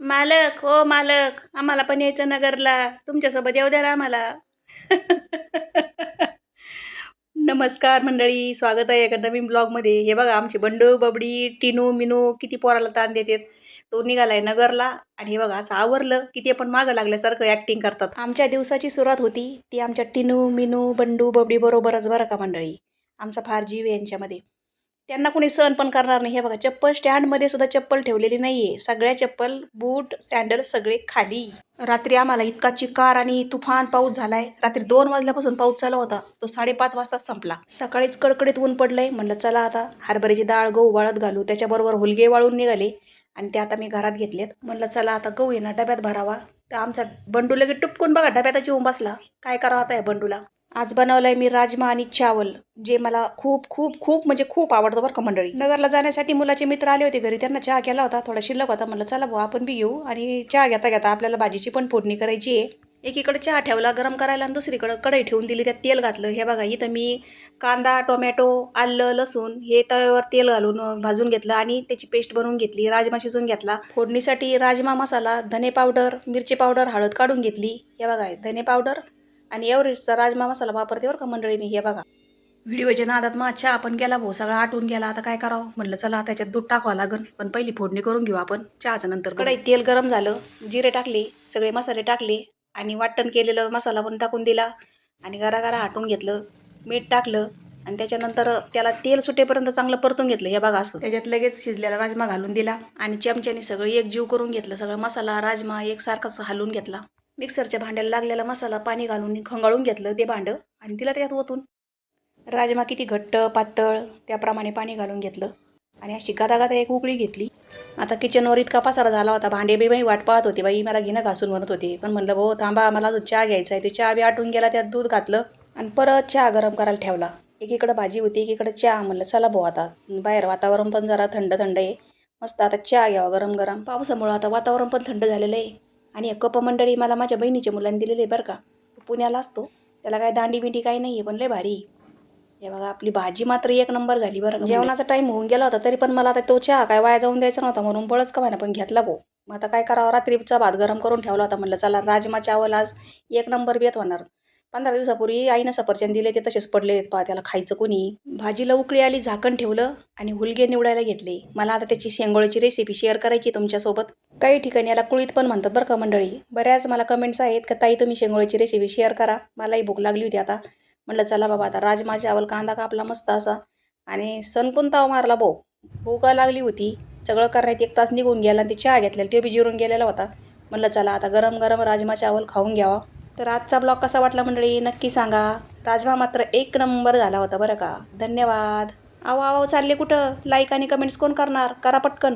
मालक हो मालक आम्हाला पण यायचं नगरला. तुमच्यासोबत येऊ द्या ना आम्हाला. नमस्कार मंडळी स्वागत आहे एका नवीन ब्लॉगमध्ये. हे बघा आमची बंडू बबडी टिनू मिनू किती पोराला ताण देतात. तो निघालाय नगरला आणि हे बघा असं आवरलं की ते पण मागं लागल्यासारखं ॲक्टिंग करतात. आमच्या दिवसाची सुरुवात होती. ती आमच्या टिनू मिनू बंडू बबडी बरोबरच बरं का मंडळी? आमचा फार जीव आहे यांच्यामध्ये. त्यांना कोणी सहन पण करणार नाही. हे बघा चप्पल स्टँडमध्ये सुद्धा चप्पल ठेवलेली नाही आहे सगळ्या चप्पल बूट सँडल सगळे खाली. रात्री आम्हाला इतका चिकार आणि तुफान पाऊस झालाय. रात्री दोन वाजल्यापासून पाऊस चालू होता. तो साडेपाच वाजता संपला. सकाळीच कडकडीत ऊन पडलंय. म्हणलं चला आता हरभऱ्याची डाळ गहू वाळत घालू. त्याच्याबरोबर हुलगे वाळून निघाले आणि ते आता मी घरात घेतलेत. म्हणलं चला आता गहू आहे ना डब्यात भरावा. तर आमचा बंडू लगेच टुपकून बघा डब्यात येऊन बसला. काय करावं आता या बंडूला? आज बनवलं आहे मी राजमा आणि चावल जे मला खूप खूप खूप म्हणजे खूप आवडतं बरं का मंडळी. नगरला जाण्यासाठी मुलाचे मित्र आले होते घरी त्यांना चहा केला होता थोडा शिल्लक होता. म्हणलं चला भाऊ आपण बी घेऊ आणि चहा घेता घेता आपल्याला भाजीची पण फोडणी करायची आहे. एकीकडे चहा ठेवला गरम करायला आणि दुसरीकडं कढई ठेवून दिली त्यात तेल घातलं. हे बघा इथं मी कांदा टोमॅटो आलं लसूण हे तव्यावर तेल घालून भाजून घेतलं आणि त्याची पेस्ट बनवून घेतली. राजमा शिजून घेतला. फोडणीसाठी राजमा मसाला धने पावडर मिरची पावडर हळद काढून घेतली. हे बघा धने पावडर आणि एव्हरेस्टचा राजमा मसाला वापरते बरं का मंडळी मी हे बघा. व्हिडिओच्या नादात मग चहा आपण गेला भाऊ सगळा आटून गेला. आता काय करावं? म्हटलं चला त्याच्यात दूध टाकावं लागन. पण पहिली फोडणी करून घेऊ आपण. चहाच्या नंतर कढईत तेल गरम झालं जिरे टाकले सगळे मसाले टाकले आणि वाटण केलेलं मसाला पण टाकून दिला आणि गरागरा हाटून घेतलं मीठ टाकलं आणि त्याच्यानंतर त्याला तेल सुटेपर्यंत चांगलं परतून घेतलं. हे बघा असं. त्याच्यात लगेच शिजलेला राजमा घालून दिला आणि चमच्याने सगळं एक जीव करून घेतलं. सगळं मसाला राजमा एकसारखाच हलवून घेतला. मिक्सरच्या भांड्याला लागलेला मसाला पाणी घालून खंगाळून घेतलं ते भांडं आणि तिला त्यात ओतून. राजमा किती घट्ट पातळ त्याप्रमाणे पाणी घालून घेतलं आणि अशी गादा गादा एक उकळी घेतली. आता किचनवर इतका पसारा झाला होता भांडे बी बाई वाट पाहत होते बाई मला घेणं घासून म्हणत होते. पण म्हणलं भाऊ थांबा मला अजून चहा घ्यायचा आहे. ते चहा बी आटून गेला त्यात दूध घातलं आणि परत चहा गरम करायला ठेवला. एकीकडं भाजी होती एकीकडं चहा. म्हणलं चला भाऊ आता बाहेर वातावरण पण जरा थंड थंड आहे. मस्त आता चहा घ्यावा गरम गरम. पावसामुळं आता वातावरण पण थंड झालेलं आहे. आणि एक कप मंडळी मला माझ्या बहिणीच्या मुलांनी दिलेले आहे बरं का. पुण्याला असतो. त्याला काय दांडी बिंडी काही नाही आहे पण लय भारी. हे बघा आपली भाजी मात्र एक नंबर झाली बरं. जेवणाचा टाईम होऊन गेला होता तरी पण मला आता तो चहा काय वाया जाऊन द्यायचा नव्हता म्हणून बळच का म्हणा पण घेतला भाऊ. मग आता काय करावं रात्रीचा भात गरम करून ठेवला होता म्हणलं चला राजमा चावल आज एक नंबर बेत होणार. पंधरा दिवसापूर्वी आईनं सफरचंद दिले ते तसेच पडले आहेत पहा त्याला खायचं कोणी. भाजीला उकळी आली झाकण ठेवलं आणि हुलगे निवडायला घेतले. मला आता त्याची शेंगोळीची रेसिपी शेअर करायची तुमच्यासोबत. काही ठिकाणी याला कुळीत पण म्हणतात बरं का मंडळी. बऱ्याच मला कमेंट्स आहेत का ताई तुम्ही शेंगोळीची रेसिपी शेअर करा. मलाही भूक लागली होती आता. म्हणलं चला बाबा आता राजमा चावल कांदा कापला मस्त असा. आणि सण पण ताव मारला भाऊ. भूका लागली होती. सगळं करण्यात एक तास निघून गेला आणि ते चहा घेतलेला ते बी जिरून गेलेला होता. म्हणलं चला आता गरम गरम राजमा चावल खाऊन घ्यावा. तर आजचा ब्लॉग कसा वाटला मंडळी नक्की सांगा. राजमा मात्र एक नंबर झाला होता बरं का. धन्यवाद. आवा आवा चालले कुठं? लाईक आणि कमेंट्स कोण करणार? करा पटकन.